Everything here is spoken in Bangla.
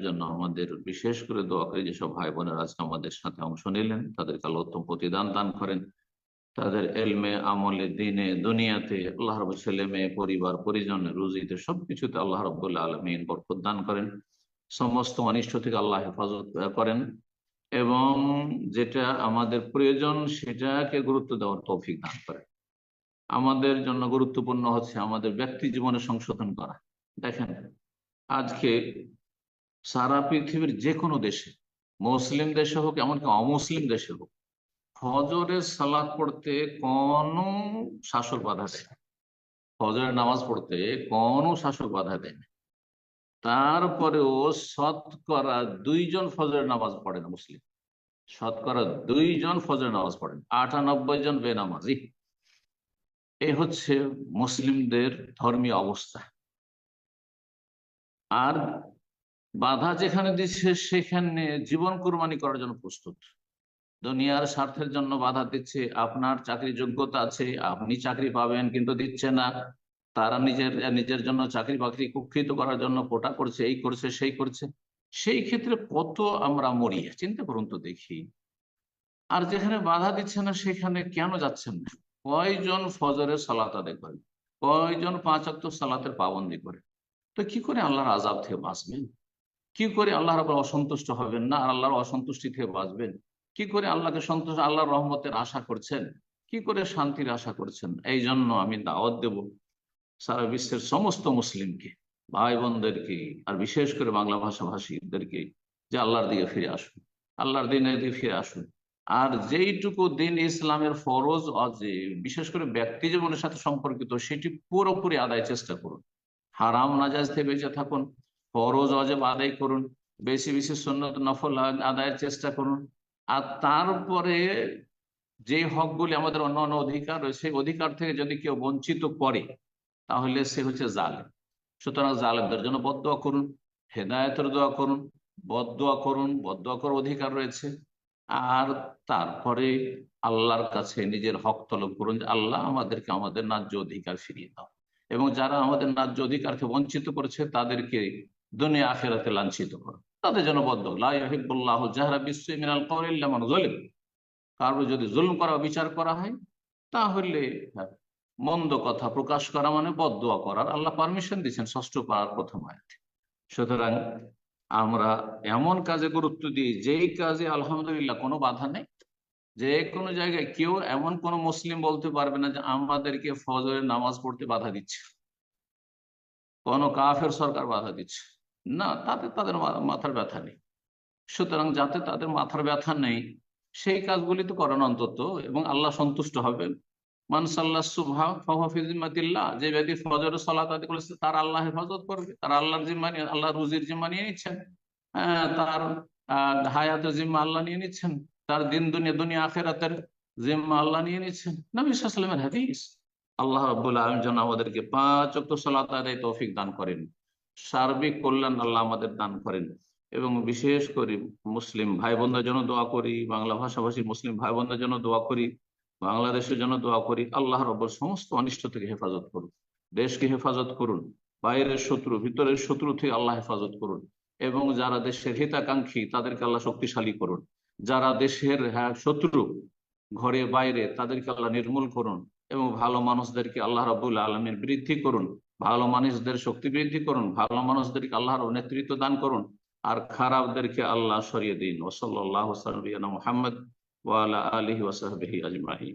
জন্য আমাদের বিশেষ করে দোয়া করি যেসব ভাই বোনেরা আজকে আমাদের সাথে অংশ নিলেন, তাদেরকে আল্লাহ উত্তম প্রতিদান দান করেন। তাদের এলমে, আমলে, দিনে, দুনিয়াতে আল্লাহ রব ছেলে, মেয়ে, পরিবার, পরিজন রুজিতে সবকিছুতে আল্লাহ রবুল্লাহ আলমিন বরকত দান করেন। সমস্ত অনিষ্ট থেকে আল্লাহ হেফাজত করেন এবং যেটা আমাদের প্রয়োজন সেটাকে গুরুত্ব দেওয়ার তৌফিক দান করেন। আমাদের জন্য গুরুত্বপূর্ণ হচ্ছে আমাদের ব্যক্তি জীবনে সংশোধন করা। দেখেন, আজকে সারা পৃথিবীর যে কোনো দেশে, মুসলিম দেশে হোক, এমনকি অমুসলিম দেশে হোক ফজরের সালাদ পড়তে কোনো শাসক বাধা দেয় ফজরের নামাজ পড়তে কোনো শাসক বাধা দেয় না। তারপরেও শতকরা দুইজন ফজরের নামাজ পড়ে না মুসলিম। শতকরা দুইজন ফজরের নামাজ পড়েন আটানব্বই জন বেনামাজি। এই হচ্ছে মুসলিমদের ধর্মীয় অবস্থা। আর বাধা যেখানে দিচ্ছে, সেখানে জীবন কুরবানি করার জন্য প্রস্তুত। দুনিয়ার স্বার্থের জন্য বাধা দিচ্ছে, আপনার চাকরি যোগ্যতা আছে, আপনি চাকরি পাবেন কিন্তু দিচ্ছে না। তারা নিজের নিজের জন্য চাকরি বাকরি কুক্ষিত করার জন্য কোটা করছে, এই করছে, সেই করছে। সেই ক্ষেত্রে কত আমরা মরি চিন্তা করুন তো দেখি। আর যেখানে বাধা দিচ্ছে না, সেখানে কেন যাচ্ছেন না? কয়জন ফজরের সালাত আদায় করেন কয়জন পাঁচ অক্ট সালাতের পাবন্দি করে? তো কি করে আল্লাহর আজাব থেকে বাঁচবেন? কি করে আল্লাহর আবার অসন্তুষ্ট হবেন না? আর আল্লাহর অসন্তুষ্টি থেকে বাঁচবেন। কি করে আল্লাহকে সন্তোষ আল্লাহর রহমতের আশা করছেন? কি করে শান্তির আশা করছেন? এই জন্য আমি দাওয়াত দেব সারা বিশ্বের সমস্ত মুসলিমকে ভাই বোনদেরকে আর বিশেষ করে বাংলা ভাষাভাষীদেরকে, যে আল্লাহর দিকে ফিরে আসুন, আল্লাহর দিনের দিকে ফিরে আসুন। আর যেইটুকু দিন ইসলামের ফরজ বিশেষ করে ব্যক্তি জীবনের সাথে সম্পর্কিত, সেটি পুরোপুরি আদায় চেষ্টা করুন। হারাম নাজাজ থেকে বেঁচে থাকুন। ফরজ অজেব আদায় করুন, বেশি বেশি সন্ন্যত নফল আদায়ের চেষ্টা করুন। আর তারপরে যে হকগুলি আমাদের অন্য অন্য অধিকার রয়েছে অধিকার থেকে যদি কেউ বঞ্চিত করে, তাহলে সে হচ্ছে জালেম। সুতরাং জালেমদের জন্য বদোয়া করুন, হেদায়তের দোয়া করুন বদোয়া করুন বদোয়া করার অধিকার রয়েছে। আর তারপরে আল্লাহর কাছে নিজের হক তলব করুন যে, আল্লাহ আমাদেরকে আমাদের ন্যায্য অধিকার ফিরিয়ে দাও। এবং যারা আমাদের ন্যায্য অধিকারকে বঞ্চিত করেছে, তাদেরকে দুনিয়া আখেরাতে লাঞ্ছিত করো। তাদের জন্য বদ্ধ। লাহিবুল্লাহ জাহরা বিশ্ব মিনাল করিল্লামান জলিম কারও যদি জুলম করা বিচার করা হয় তাহলে হ্যাঁ, মন্দ কথা প্রকাশ করা মানে বদোয়া করার। আল্লাহ পারমিশন দিচ্ছেন ষষ্ঠ পাড়ার প্রথম আয়াতে। সুতরাং আমরা এমন কাজে গুরুত্ব দিই যেই কাজে আলহামদুলিল্লাহ কোনো বাধা নেই। যে কোনো জায়গায় কেউ এমন কোন মুসলিম বলতে পারবে না যে আমাদেরকে ফজরের নামাজ পড়তে বাধা দিচ্ছে। কোন কাফের সরকার বাধা দিচ্ছে। না তাতে তাদের মাথার ব্যথা নেই। সুতরাং যাতে তাদের মাথার ব্যথা নেই সেই কাজগুলি তো করেন অন্তত এবং আল্লাহ সন্তুষ্ট হবেন। মানসাল্লাহ যে ব্যক্তি ফজর সলাত আদি করেছে তার আল্লাহ হেফাজত করবে। তার আল্লাহর জিম্মা নিয়ে আল্লাহ রুজির জিম্মা নিয়ে নিচ্ছেন। হ্যাঁ, তার হায়াতের জিম্মা আল্লাহ নিয়ে নিচ্ছেন। তার দিন দুনিয়া দুনিয়া আখেরাতের জিম্মা আল্লাহ নিয়ে নিচ্ছেন। নবী সাল্লামের হাদিস আল্লাহ রব্বুল আলম যেন আমাদেরকে পাঁচ অক্ট সালাত আদায় তৌফিক দান করেন। সার্বিক কল্যাণ আল্লাহ আমাদের দান করেন। এবং বিশেষ করে মুসলিম ভাই বোনদের জন্য দোয়া করি বাংলা ভাষাভাষী মুসলিম ভাই বোনদের জন্য দোয়া করি বাংলাদেশের জন্য দোয়া করি আল্লাহ রব্বর সমস্ত অনিষ্ট থেকে হেফাজত করুন দেশকে হেফাজত করুন বাইরের শত্রু ভিতরের শত্রু থেকে আল্লাহ হেফাজত করুন এবং যারা দেশের হিতাকাঙ্ক্ষী তাদেরকে আল্লাহ শক্তিশালী করুন। যারা দেশের হ্যাঁ, শত্রু ঘরে বাইরে তাদেরকে আল্লাহ নির্মূল করুন এবং ভালো মানুষদেরকে আল্লাহ রাবুল আলমের বৃদ্ধি করুন। ভালো মানুষদের শক্তি বৃদ্ধি করুন, ভালো মানুষদেরকে আল্লাহর নেতৃত্ব দান করুন, আর খারাপদেরকে আল্লাহ সরিয়ে দিন। ওসল্লাহ মোহাম্মদ ওয়ালা আলহি ওসহি আজমাহি